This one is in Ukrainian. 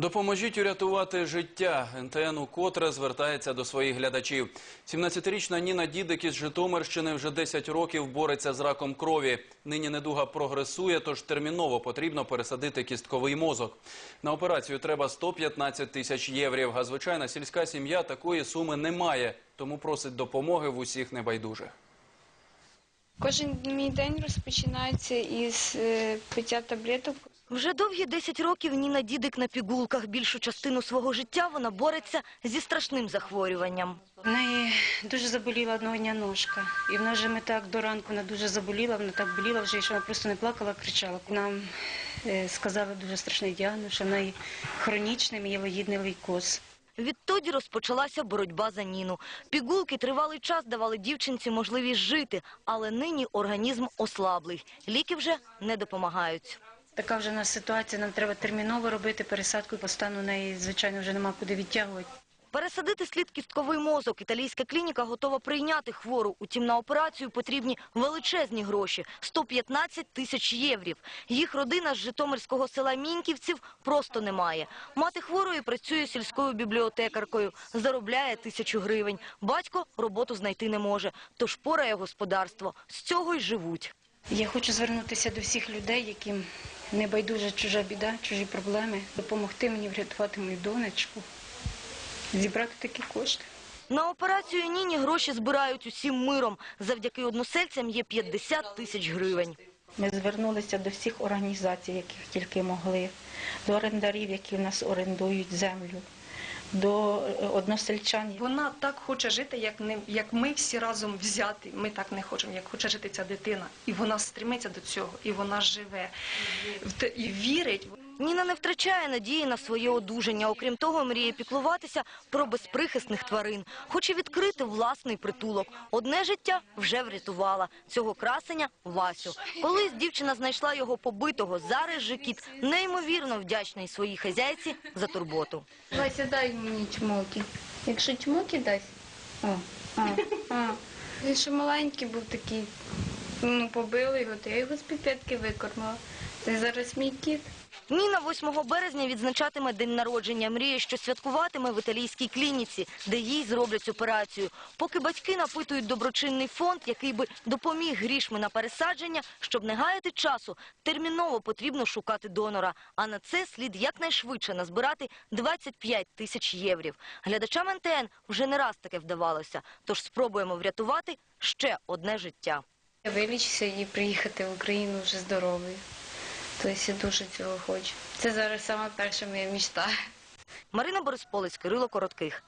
Допоможіть урятувати життя. НТН укотре звертається до своїх глядачів. 17-річна Ніна Дідик із Житомирщини вже 10 років бореться з раком крові. Нині недуга прогресує, тож терміново потрібно пересадити кістковий мозок. На операцію треба 115 тисяч єврів, а звичайна сільська сім'я такої суми не має, тому просить допомоги в усіх небайдужих. Кожен мій день розпочинається із е, пиття таблеток. Вже довгі 10 років Ніна Дідик на пігулках. Більшу частину свого життя вона бореться зі страшним захворюванням. В неї дуже заболіла одного дня ножка. І вона вже ми так до ранку вона дуже заболіла, вона так боліла вже, що вона просто не плакала, кричала. Нам е, сказали дуже страшний діагноз, що в неї хронічний мієлоїдний лейкоз. Відтоді розпочалася боротьба за Ніну. Пігулки тривалий час давали дівчинці можливість жити, але нині організм ослаблий. Ліки вже не допомагають. Така вже нас ситуація, нам треба терміново робити пересадку, по стану неї, звичайно, вже нема куди відтягувати. Пересадити слід кістковий мозок. Італійська клініка готова прийняти хвору. Утім, на операцію потрібні величезні гроші – 115 тисяч єврів. Їх родина з житомирського села Міньківців просто не має. Мати хворої працює сільською бібліотекаркою, заробляє тисячу гривень. Батько роботу знайти не може, тож порає господарство. З цього й живуть. Я хочу звернутися до всіх людей, яким не байдужа чужа біда, чужі проблеми, допомогти мені врятувати мою донечку, зібрати такі кошти. На операцію Ніні гроші збирають усім миром. Завдяки односельцям є 50 тисяч гривень. Ми звернулися до всіх організацій, яких тільки могли, до орендарів, які в нас орендують землю, до односельчан. Вона так хоче жити, як не як ми всі разом взяти. Ми так не хочемо, як хоче жити ця дитина. І вона стремиться до цього, і вона живе і вірить. Ніна не втрачає надії на своє одужання. Окрім того, мріє піклуватися про безприхисних тварин. Хоче відкрити власний притулок. Одне життя вже врятувала. Цього красення – Васю. Колись дівчина знайшла його побитого. Зараз же кіт неймовірно вдячний своїй хазяйці за турботу. Вася, дай мені чмоки. Якщо чмоки дасть. О, о, о. Він ще маленький був такий. Ну, побили його, то я його з піпетки викормила. Це зараз мій кіт. Ніна 8 березня відзначатиме день народження. Мріє, що святкуватиме в італійській клініці, де їй зроблять операцію. Поки батьки напитують доброчинний фонд, який би допоміг грішми на пересадження, щоб не гаяти часу, терміново потрібно шукати донора. А на це слід якнайшвидше назбирати 25 тисяч єврів. Глядачам НТН вже не раз таке вдавалося. Тож спробуємо врятувати ще одне життя. Я вилічуся і приїхати в Україну вже здоровою. Тобто я дуже цього хочу. Це зараз саме перша моя мечта. Марина Борисполець, Кирило Коротких.